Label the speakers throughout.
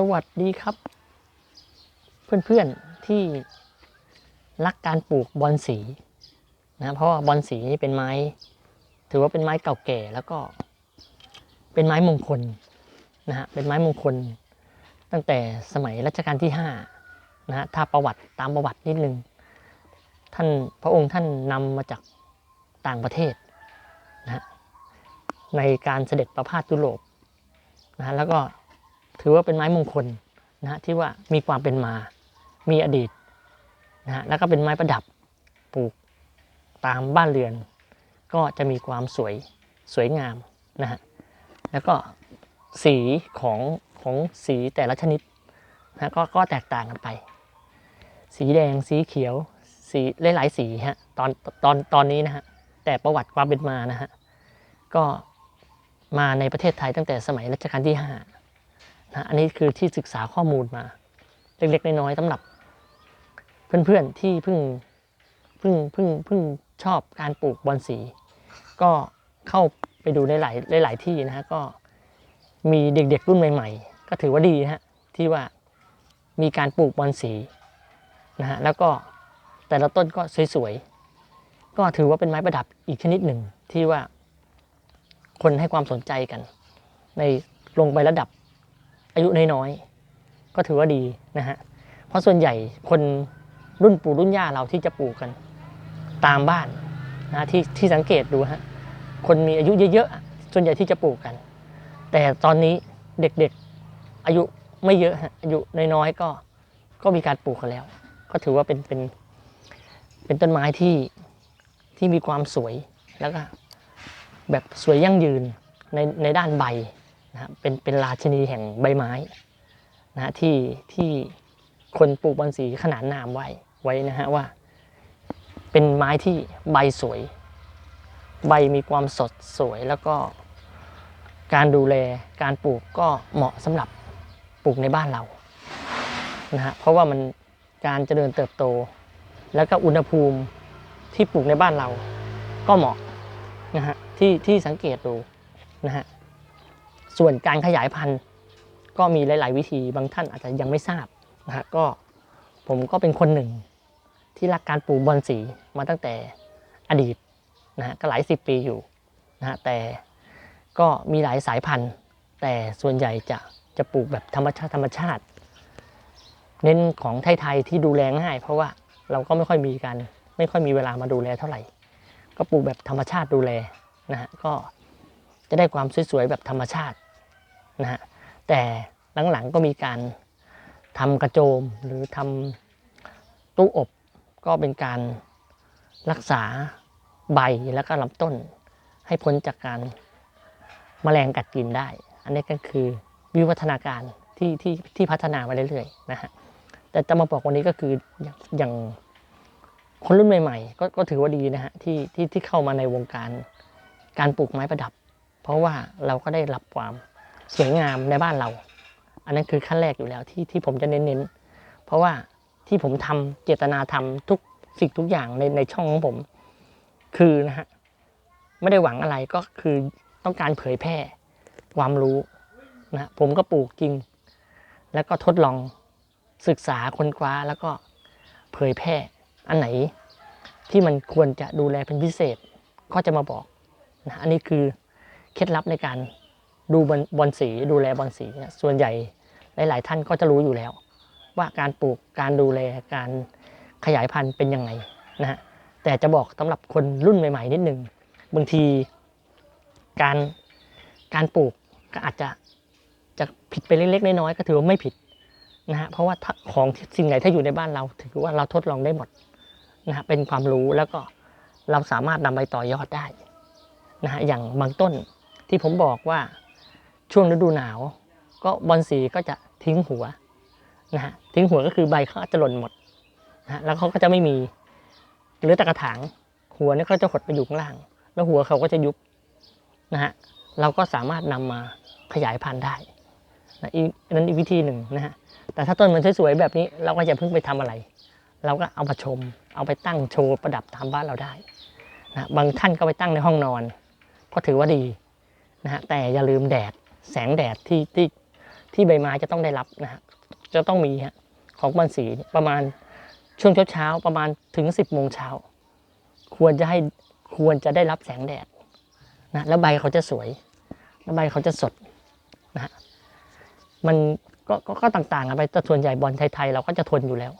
Speaker 1: สวัสดีครับ เพื่อนๆที่รักการปลูกบอนสีนะเพราะว่าบอนสีนี่เป็นไม้ ถือว่าเป็นไม้เก่าแก่แล้วก็เป็นไม้มงคลนะฮะเป็นไม้มงคล ตั้งแต่สมัยรัชกาลที่ห้านะฮะถ้าประวัติตามประวัตินิดนึงท่านพระองค์ท่านนำมาจากต่างประเทศนะฮะในการเสด็จประพาสยุโรปนะฮะแล้วก็ ถือว่าเป็นไม้มงคลนะฮะที่ว่ามีความเป็นมา มีอดีตนะฮะแล้วก็เป็นไม้ประดับปลูกตามบ้านเรือน ก็จะมีความสวยสวยงามนะฮะแล้วก็สีของของสีแต่ละชนิดนะก็ก็แตกต่างกันไป สีแดงสีเขียว สีหลายๆสีฮะตอนตอนตอนนี้นะฮะแต่ประวัติความเป็นมานะฮะก็มาในประเทศไทยตั้งแต่สมัยรัชกาลที่ห้า นะอันนี้คือที่ศึกษาข้อมูลมา เล็กๆน้อยๆสำหรับ เพื่อนๆที่เพิ่งเพิ่งเพิ่งเพิ่งชอบการปลูกบอนสี ก็เข้าไปดูในหลายหลาย ๆ ที่นะฮะก็มีเด็กๆรุ่นใหม่ ๆ ก็ถือว่าดีฮะที่ว่ามีการปลูกบอนสีนะฮะแล้วก็แต่ละต้นก็สวยๆก็ถือว่าเป็นไม้ประดับอีกชนิดหนึ่งที่ว่าคนให้ความสนใจกัน ในลงไประดับ อายุน้อยๆ ก็ถือว่าดีนะฮะ เพราะส่วนใหญ่คนรุ่นปู่รุ่นย่าเราที่จะปลูกกัน ตามบ้านนะที่ที่สังเกตดูฮะ คนมีอายุเยอะๆ ส่วนใหญ่ที่จะปลูกกัน แต่ตอนนี้เด็กๆอายุไม่เยอะฮะอายุน้อยๆก็ก็มีการปลูกกันแล้ว ก็ถือว่าเป็นเป็นเป็นต้นไม้ที่ที่มีความสวยแล้วก็แบบสวยยั่งยืนในในด้านใบ นะเป็นเป็นราชินีแห่งใบไม้นะฮะที่ที่คนปลูกบอนสีขนานนามไว้ไว้นะฮะว่า เป็นไม้ที่ใบสวย ใบมีความสดสวยแล้วก็การดูแลการปลูกก็เหมาะสำหรับปลูกในบ้านเรานะฮะเพราะว่ามันการเจริญเติบโต แล้วก็อุณหภูมิที่ปลูกในบ้านเราก็เหมาะนะฮะที่ที่สังเกตดูนะฮะ ส่วนการขยายพันธุ์ก็มีหลาย ๆ วิธีบางท่านอาจจะยังไม่ทราบนะฮะก็ผมก็เป็นคนหนึ่งที่รักการปลูกบอนสีมาตั้งแต่อดีตนะฮะก็หลายสิบปีอยู่นะฮะแต่ก็มีหลายสายพันธุ์ แต่ส่วนใหญ่จะจะปลูกแบบธรรมชาติธรรมชาติ เน้นของไทยๆที่ดูแลง่าย เพราะว่าเราก็ไม่ค่อยมีการไม่ค่อยมีเวลามาดูแลเท่าไหร่ ก็ปลูกแบบธรรมชาติดูแลนะฮะก็จะได้ความสวยๆแบบธรรมชาติ นะฮะแต่หลังๆก็มีการทำกระโจมหรือทำตู้อบก็เป็นการรักษาใบแล้วก็ลำต้น ให้พ้นจากการแมลงกัดกินได้ อันนี้ก็คือวิวัฒนาการที่ที่ที่พัฒนามาเรื่อยๆนะฮะแต่จะมาบอกวันนี้ก็คืออย่างอย่างคนรุ่นใหม่ๆ ก็ก็ถือว่าดีนะฮะที่ที่ที่เข้ามาในวงการการปลูกไม้ประดับ เพราะว่าเราก็ได้รับความ สวยงามในบ้านเรา อันนั้นคือขั้นแรกอยู่แล้วที่ที่ผมจะเน้นๆเพราะว่าที่ผมทำเจตนาทำทุกสิ่งทุกอย่างในในช่องของผม คือนะฮะไม่ได้หวังอะไรก็คือต้องการเผยแพร่ความรู้นะฮะผมก็ปลูกจริง แล้วก็ทดลองศึกษาค้นคว้าแล้วก็เผยแพร่อันไหนที่มันควรจะดูแลเป็นพิเศษก็จะมาบอกนะอันนี้คือเคล็ดลับในการ ดูบอลบอลสีดูแลบอลสีเนี่ยส่วนใหญ่หลาย ๆ ท่านก็จะรู้อยู่แล้ว ว่าการปลูกการดูแลการขยายพันธุ์เป็นยังไงนะฮะแต่จะบอกสำหรับคนรุ่นใหม่ ๆ นิดนึงบางทีการการปลูกก็อาจจะจะผิดไปเล็ก ๆ น้อย ๆ ก็ถือว่าไม่ผิดนะฮะเพราะว่าถ้าของสิ่งไหนถ้าอยู่ในบ้านเรา ถือว่าเราทดลองได้หมดนะฮะเป็นความรู้แล้วก็เราสามารถนำไปต่อยอดได้นะฮะอย่างบางต้นที่ผมบอกว่า ช่วงฤดูหนาว ก็บอลสีก็จะทิ้งหัวนะฮะทิ้งหัวก็คือใบเขาจะหล่นหมดนะฮะแล้วเขาก็จะไม่มีหรือแต่กระถางหัวนี่ยเขาจะหดไปอยู่ข้างล่าง แล้วหัวเขาก็จะยุบนะฮะเราก็สามารถนำมาขยายพันธุ์ได้นะอีนั้นอีกวิธีหนึ่งนะฮะแต่ถ้าต้นมันสวยๆแบบนี้เราก็อย่าเพิ่งไปทำอะไร เราก็เอามาชม เอาไปตั้งโชว์ประดับตามบ้านเราได้นะบางท่านก็ไปตั้งในห้องนอน ก็ถือว่าดีนะฮะแต่อย่าลืมแดด แสงแดดที่ที่ที่ใบไม้จะต้องได้รับนะฮะจะต้องมีฮะของบอลสีประมาณช่วงเช้าๆประมาณถึงสิบโมงเช้าควรจะให้ควรจะได้รับแสงแดดนะแล้วใบเขาจะสวย แล้วใบเขาจะสดนะฮะมันก็ก็ก็ต่างๆกันไปแต่ส่วนใหญ่บอลไทยๆเราก็จะทนอยู่แล้ว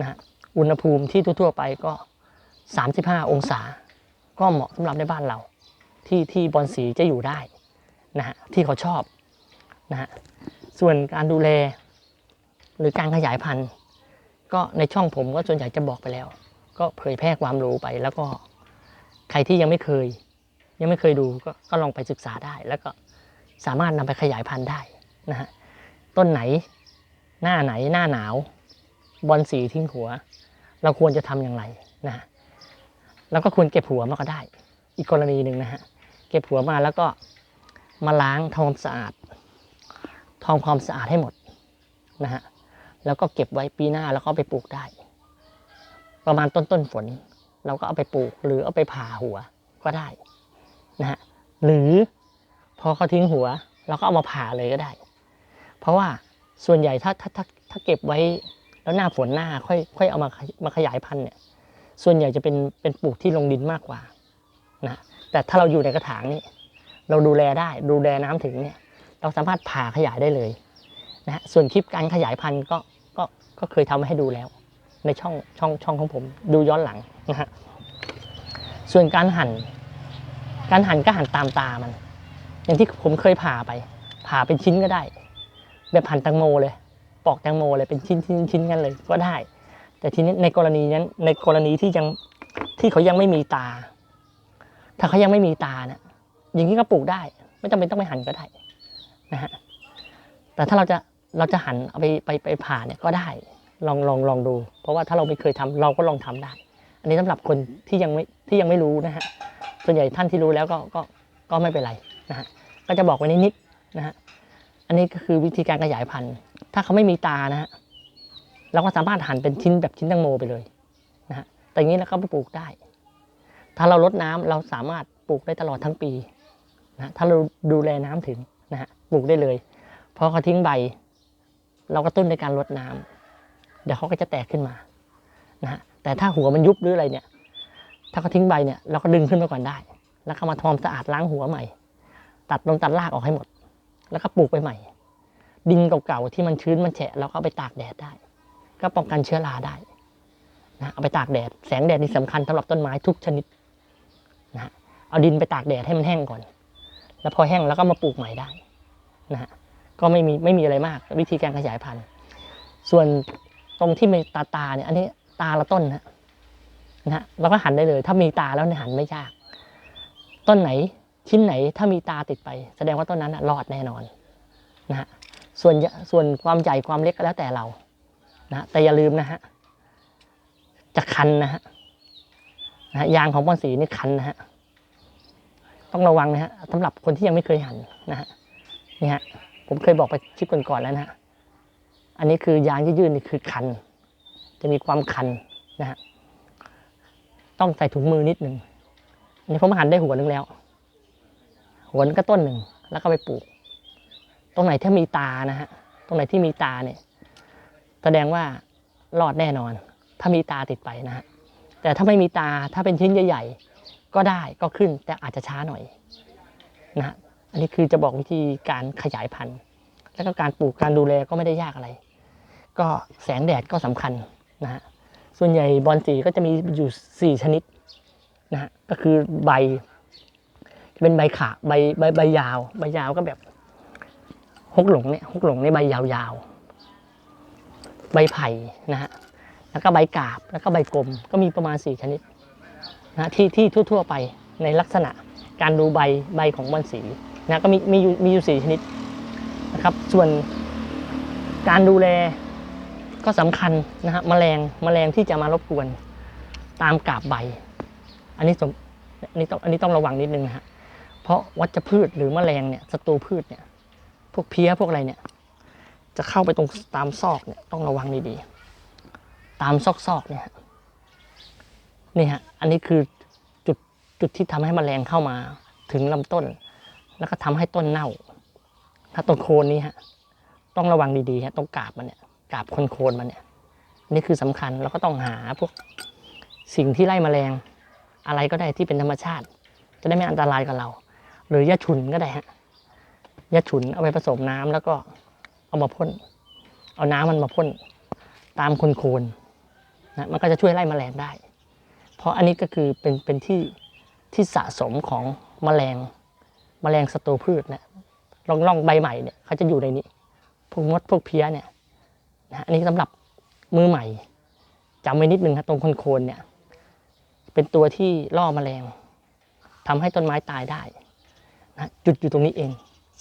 Speaker 1: นะฮะอุณหภูมิที่ทั่วๆไปก็ 35 องศา ก็เหมาะสำหรับในบ้านเรา ที่ที่บอลสีจะอยู่ได้ นะฮะที่เขาชอบนะฮะส่วนการดูแลหรือการขยายพันธุ์ก็ในช่องผมก็ส่วนใหญ่จะบอกไปแล้ว ก็เผยแพร่ความรู้ไปแล้วก็ใครที่ยังไม่เคย ยังไม่เคยดูก็ก็ลองไปศึกษาได้ แล้วก็สามารถนำไปขยายพันธุ์ได้นะฮะต้นไหนหน้าไหนหน้าหนาวบอลสีทิ้งหัว เราควรจะทำอย่างไรนะฮะแล้วก็ควรเก็บหัวมาก็ได้ อีกกรณีหนึ่งนะฮะเก็บหัวมาแล้วก็ มาล้างทำความสะอาดทำความสะอาดให้หมดนะฮะแล้วก็เก็บไว้ปีหน้าแล้วก็ไปปลูกได้ ประมาณต้นต้นฝน เราก็เอาไปปลูกหรือเอาไปผ่าหัวก็ได้นะฮะหรือพอเขาทิ้งหัว เราก็เอามาผ่าเลยก็ได้ เพราะว่าส่วนใหญ่ถ้าถ้าถ้าถ้าเก็บไว้แล้วหน้าฝนหน้าค่อยค่อยเอามามาขยายพันธุ์เนี่ยส่วนใหญ่จะเป็นเป็นปลูกที่ลงดินมากกว่านะแต่ถ้าเราอยู่ในกระถางนี่ เราดูแลได้ดูแลน้ำถึงเนี่ยเราสามารถผ่าขยายได้เลยนะฮะส่วนคลิปการขยายพันธุ์ก็ก็ก็เคยทำมาให้ดูแล้ว ในช่องช่องช่องของผมดูย้อนหลังนะฮะส่วนการหั่น การหั่นก็หั่นตามตามัน อย่างที่ผมเคยผ่าไป ผ่าเป็นชิ้นก็ได้ แบบหั่นแตงโมเลย ปอกแตงโมเลยเป็นชิ้นชิ้นชิ้นกันเลยก็ได้ แต่ทีนี้ในกรณีนั้นในกรณีที่ยังที่เขายังไม่มีตา ถ้าเขายังไม่มีตาเนี่ย อย่างนี้ก็ปลูกได้ ไม่จำเป็นต้องไปหั่นก็ได้นะฮะแต่ถ้าเราจะเราจะหั่นเอาไปไปไปผ่าเนี่ยก็ได้ลองลองลองดู เพราะว่าถ้าเราไม่เคยทำเราก็ลองทำได้ อันนี้สำหรับคนที่ยังไม่ที่ยังไม่รู้นะฮะส่วนใหญ่ท่านที่รู้แล้วก็ก็ก็ไม่เป็นไรนะฮะก็จะบอกไว้นิดๆนะฮะอันนี้ก็คือวิธีการขยายพันธุ์ ถ้าเขาไม่มีตานะฮะเราก็สามารถหั่นเป็นชิ้นแบบชิ้นตังโมไปเลยนะฮะแต่อย่างนี้เราก็ไปปลูกได้ ถ้าเราลดน้ำเราสามารถปลูกได้ตลอดทั้งปี นะถ้าเราดูแลน้ำถึงนะฮะปลูกได้เลยพอเขาทิ้งใบ เราก็ต้นในการลดน้ำเดี๋ยวเขาก็จะแตกขึ้นมานะฮะแต่ถ้าหัวมันยุบหรืออะไรเนี่ย ถ้าเขาทิ้งใบเนี่ยเราก็ดึงขึ้นมาก่อนได้ แล้วก็มาทำความสะอาดล้างหัวใหม่ ตัดลงตัดรากออกให้หมด แล้วก็ปลูกไปใหม่ ดินเก่าๆที่มันชื้นมันแฉะเราก็เอาไปตากแดดได้ ก็ป้องกันเชื้อราได้นะเอาไปตากแดด แสงแดดนี่สำคัญสำหรับต้นไม้ทุกชนิดนะฮะเอาดินไปตากแดดให้มันแห้งก่อน แล้วพอแห้งแล้วก็มาปลูกใหม่ได้นะฮะก็ไม่มีไม่มีอะไรมากวิธีการขยายพันธุ์ ส่วนตรงที่มีตาตาเนี่ยอันนี้ตาละต้นนะนะฮะเราก็หันได้เลย ถ้ามีตาแล้วเนี่ยหันไม่ยาก ต้นไหนชิ้นไหนถ้ามีตาติดไป แสดงว่าต้นนั้นรอดแน่นอนนะฮะส่วนส่วนความใหญ่ความเล็กก็แล้วแต่เรานะแต่อย่าลืมนะฮะจะคันนะฮะนะฮะยางของบอนสีนี่คันนะฮะ ต้องระวังนะฮะสำหรับคนที่ยังไม่เคยหันนะฮะนี่ฮะผมเคยบอกไปคลิปก่อนๆแล้วนะฮะอันนี้คือยางยืดๆนี่คือคัน จะมีความคันนะฮะต้องใส่ถุงมือนิดหนึ่งอันนี้ผมหันได้หัวหนึงแล้ว หัวนึงก็ต้นหนึ่งแล้วก็ไปปลูก ตรงไหนที่มีตานะฮะตรงไหนที่มีตาเนี่ยแสดงว่ารอดแน่นอน ถ้ามีตาติดไปนะฮะแต่ถ้าไม่มีตาถ้าเป็นชิ้นใหญ่ๆ ก็ได้ก็ขึ้นแต่อาจจะช้าหน่อยนะฮะอันนี้คือจะบอกวิธีการขยายพันธุ์ แล้วก็การปลูกการดูแลก็ไม่ได้ยากอะไร ก็แสงแดดก็สำคัญนะฮะส่วนใหญ่บอลสีก็จะมีอยู่สี่ชนิดนะฮะก็คือใบจะเป็นใบขาใบใบใบยาว ใบยาวก็แบบฮกหลงเนี่ยฮกหลงในใบยาวๆ ใบไผ่นะฮะแล้วก็ใบกาบแล้วก็ใบกลมก็มีประมาณ 4 ชนิด นะที่ที่ทั่ว ๆ ไปในลักษณะการดูใบใบของบอนสีนะก็มีมีอยู่มีอยู่สี่ชนิดนะครับ ส่วนการดูแลก็สำคัญนะฮะแมลงแมลงที่จะมารบกวนตามกาบใบ อันนี้สมอันนี้ต้องอันนี้ต้องระวังนิดนึงนะฮะเพราะวัชพืชหรือแมลงเนี่ยศัตรูพืชเนี่ยพวกเพี้ยพวกอะไรเนี่ย จะเข้าไปตรงตามซอกเนี่ยต้องระวังดีๆตามซอกๆเนี่ย นี่ฮะอันนี้คือจุดจุดที่ทำให้แมลงเข้ามาถึงลำต้น แล้วก็ทำให้ต้นเน่า ถ้าต้นโคนนี้ฮะต้องระวังดีๆฮะตรงกาบมันเนี่ยกาบคนโคนมันเนี่ยนี่คือสำคัญแล้วก็ต้องหาพวกสิ่งที่ไล่แมลงอะไรก็ได้ที่เป็นธรรมชาติ จะได้ไม่อันตรายกับเรา หรือยาฉุนก็ได้ฮะยาฉุนเอาไปผสมน้ำแล้วก็เอามาพ่น เอาน้ำมันมาพ่นตามคนโคนนะมันก็จะช่วยไล่แมลงได้ เพราะอันนี้ก็คือเป็นเป็นที่ที่สะสมของแมลงแมลงศัตรูพืชนะร่องร่องใบใหม่เนี่ยเขาจะอยู่ในนี้ พวกมดพวกเพี้ยเนี่ยนะอันนี้สำหรับมือใหม่จำไว้นิดนึงครับตรงโคนๆเนี่ย เป็นตัวที่ล่อแมลงทำให้ต้นไม้ตายได้นะจุดอยู่ตรงนี้เอง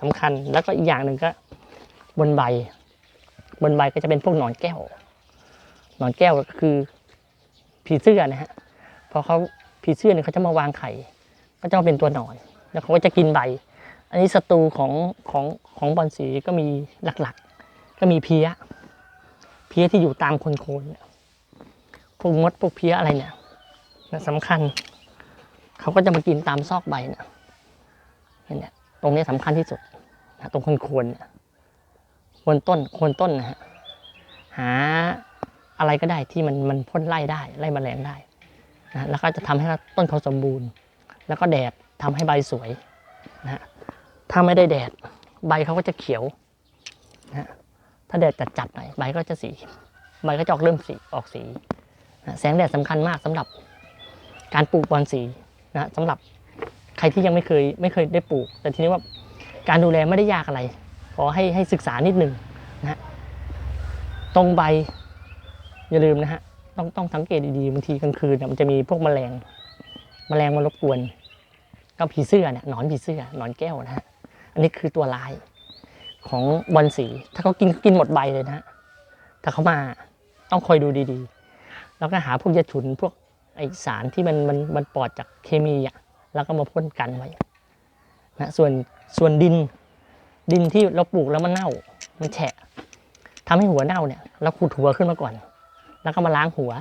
Speaker 1: สำคัญแล้วก็อีกอย่างหนึ่งก็บนใบ บนใบก็จะเป็นพวกหนอนแก้ว หนอนแก้วก็คือผีเสื้อนะฮะ พอเขาผีเสื้อเนี่ยเขาจะมาวางไข่ก็จะมาเป็นตัวหนอน แล้วเขาก็จะกินใบ อันนี้ศัตรูของของของบอลสีก็มีหลักๆ ก็มีเพี้ย เพี้ยที่อยู่ตามโคนๆเนี่ยพวกมดพวกเพี้ยอะไรเนี่ยนะสำคัญ เขาก็จะมากินตามซอกใบเนี่ยเนี่ยตรงนี้สำคัญที่สุดนะตรงโคนๆเนี่ยโคนต้นโคนต้นนะฮะหาอะไรก็ได้ที่มันมันพ่นไล่ได้ไล่แมลงได้ นะแล้วก็จะทำให้ต้นเขาสมบูรณ์ แล้วก็แดดทำให้ใบสวยนะฮะถ้าไม่ได้แดดใบเขาก็จะเขียวนะฮะถ้าแดดจัดๆหน่อยใบก็จะสีใบก็จะออกเริ่มสีออกสีนะแสงแดดสำคัญมากสำหรับการปลูกบอนสีนะสำหรับใครที่ยังไม่เคยไม่เคยได้ปลูก แต่ทีนี้ว่าการดูแลไม่ได้ยากอะไร ขอให้ให้ศึกษานิดหนึ่งนะฮะตรงใบอย่าลืมนะฮะ ต้องต้องสังเกตดีๆบางทีกลางคืนเนี่ยมันจะมีพวกแมลง แมลงมารบกวน ก็ผีเสื้อเนี่ยหนอนผีเสื้อหนอนแก้วนะฮะอันนี้คือตัวร้ายของบอลสี ถ้าเขากินกินหมดใบเลยนะฮะถ้าเขามาต้องคอยดูดีๆ แล้วก็หาพวกยาฉุนพวกไอสารที่มันมันมันปลอดจากเคมีอะแล้วก็มาพ่นกันไว้นะส่วนส่วนดินดินที่เราปลูกแล้วมันเน่า มันแฉะทำให้หัวเน่าเนี่ยเราขุดหัวขึ้นมาก่อน แล้วก็มาล้างหัว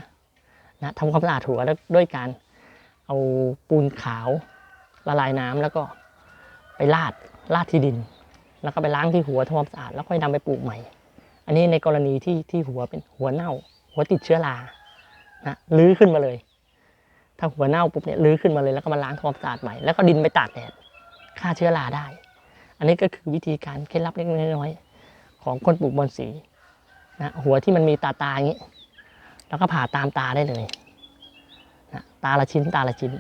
Speaker 1: นะทำความสะอาดหัวแล้วด้วยการเอาปูนขาวละลายน้ำแล้วก็ไปลาดลาดที่ดิน แล้วก็ไปล้างที่หัวทำความสะอาดแล้วค่อยนำไปปลูกใหม่ อันนี้ในกรณีที่ที่หัวเป็นหัวเน่า หัวติดเชื้อรานะลื้อขึ้นมาเลย ถ้าหัวเน่าปุ๊บเนี่ยลื้อขึ้นมาเลยแล้วก็มาล้างทำความสะอาดใหม่แล้วก็ดินไปตากแดดฆ่าเชื้อราได้ อันนี้ก็คือวิธีการเคล็ดลับเล็กน้อยของคนปลูกบอนสีนะหัวที่มันมีตาตาอย่างนี้ แล้วก็ผ่าตามตาได้เลยนะตาละชิ้นตาละชิ้น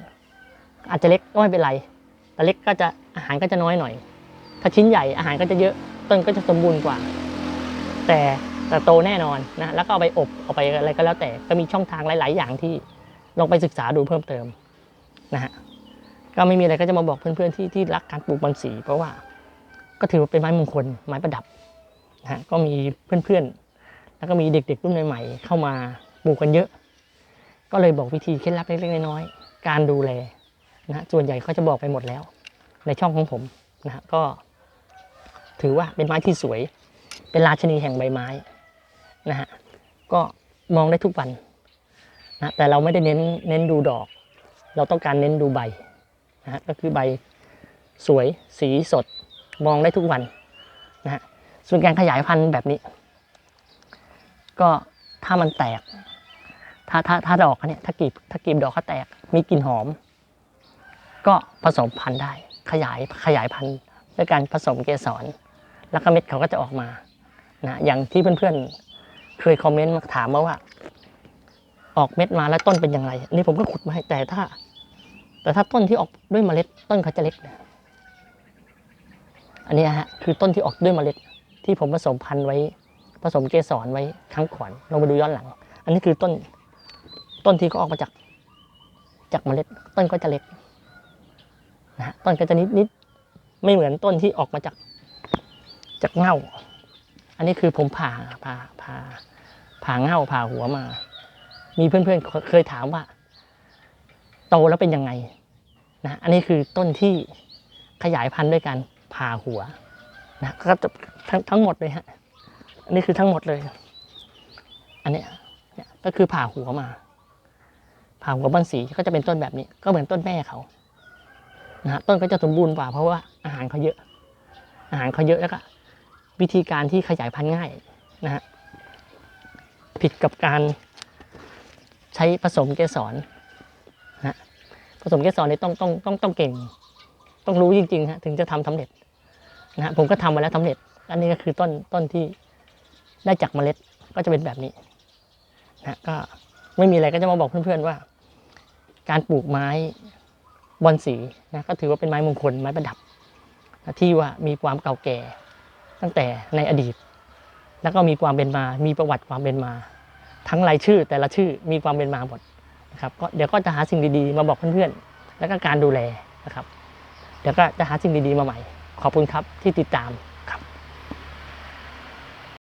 Speaker 1: อาจจะเล็กก็ไม่เป็นไร แต่เล็กก็จะอาหารก็จะน้อยหน่อย ถ้าชิ้นใหญ่อาหารก็จะเยอะต้นก็จะสมบูรณ์กว่า แต่แต่โตแน่นอนนะแล้วก็เอาไปอบเอาไปอะไรก็แล้วแต่ก็มีช่องทางหลาย ๆ อย่างที่ลองไปศึกษาดูเพิ่มเติมนะฮะก็ไม่มีอะไรก็จะมาบอกเพื่อน ๆ ที่ที่รักการปลูกบอนสี เพราะว่าก็ถือว่าเป็นไม้มงคลไม้ประดับนะฮะก็มีเพื่อน ๆ แล้วก็มีเด็ก ๆ รุ่นใหม่ ๆ เข้ามา ปลูกกันเยอะ ก็เลยบอกวิธีเคล็ดลับเล็กๆน้อยๆการดูแลนะฮะส่วนใหญ่เขาจะบอกไปหมดแล้ว ในช่องของผมนะฮะก็ ถือว่าเป็นไม้ที่สวย เป็นราชนีแห่งใบไม้นะฮะก็มองได้ทุกวันนะแต่เราไม่ได้เน้นเน้นดูดอก เราต้องการเน้นดูใบนะฮะก็คือใบสวยสีสดมองได้ทุกวันนะฮะส่วนการขยายพันธุ์แบบนี้ ก็ถ้ามันแตก ถ้าถ้าถ้าดอกเขาเนี่ยถ้ากีบถ้ากีบดอกเขาแตกมีกลิ่นหอม ก็ผสมพันธุ์ได้ ขยายขยายพันธุ์ด้วยการผสมเกสร แล้วก็เม็ดเขาก็จะออกมานะอย่างที่เพื่อนๆ เคยคอมเมนต์มาถามมาว่า ออกเม็ดมาแล้วต้นเป็นอย่างไรอันนี่ผมก็ขุดมาให้แต่ถ้า แต่ถ้าต้นที่ออกด้วยเมล็ด ต้นเขาจะเล็กนะอันนี้ฮะคือต้นที่ออกด้วยเมล็ด ที่ผมผสมพันธุ์ไว้ ผสมเกสรไว้ครั้งก่อนลองไปดูย้อนหลัง อันนี้คือต้น ต้นที่เขาออกมาจาก จากเมล็ด ต้นก็จะเล็กนะฮะต้นก็จะนิดนิดไม่เหมือนต้นที่ออกมาจาก จากเง่า อันนี้คือผมผ่าผ่าผ่าผ่าเง่าผ่าหัวมา มีเพื่อนๆเคยถามว่า โตแล้วเป็นยังไงนะอันนี้คือต้นที่ขยายพันธุ์ด้วยการผ่าหัวนะก็จะทั้งทั้งหมดเลยฮะอันนี้คือทั้งหมดเลย อันเนี้ยก็คือผ่าหัวมา ผ่าหัวบอนสีก็จะเป็นต้นแบบนี้ ก็เหมือนต้นแม่เขานะฮะต้นก็จะสมบูรณ์กว่าเพราะว่าอาหารเขาเยอะ อาหารเขาเยอะแล้วก็วิธีการที่ขยายพันธุ์ง่ายนะฮะผิดกับการใช้ผสมเกสรนะผสมเกสรเนี่ต้องต้องต้องต้องเก่ง ต้องรู้จริงๆฮะถึงจะทำสำเร็จนะฮะผมก็ทำมาแล้วสำเร็จ อันนี้ก็คือต้นต้นที่ได้จากเมล็ดก็จะเป็นแบบนี้นะก็ไม่มีอะไรก็จะมาบอกเพื่อนๆว่า การปลูกไม้บอนสีนะก็ถือว่าเป็นไม้มงคลไม้ประดับที่ว่ามีความเก่าแก่ตั้งแต่ในอดีต แล้วก็มีความเป็นมา มีประวัติความเป็นมา ทั้งรายชื่อแต่ละชื่อมีความเป็นมาหมดนะครับก็เดี๋ยวก็จะหาสิ่งดีๆ มาบอกเพื่อนๆ แล้วก็การดูแลนะครับ เดี๋ยวก็จะหาสิ่งดีๆมาใหม่ ขอบคุณครับที่ติดตาม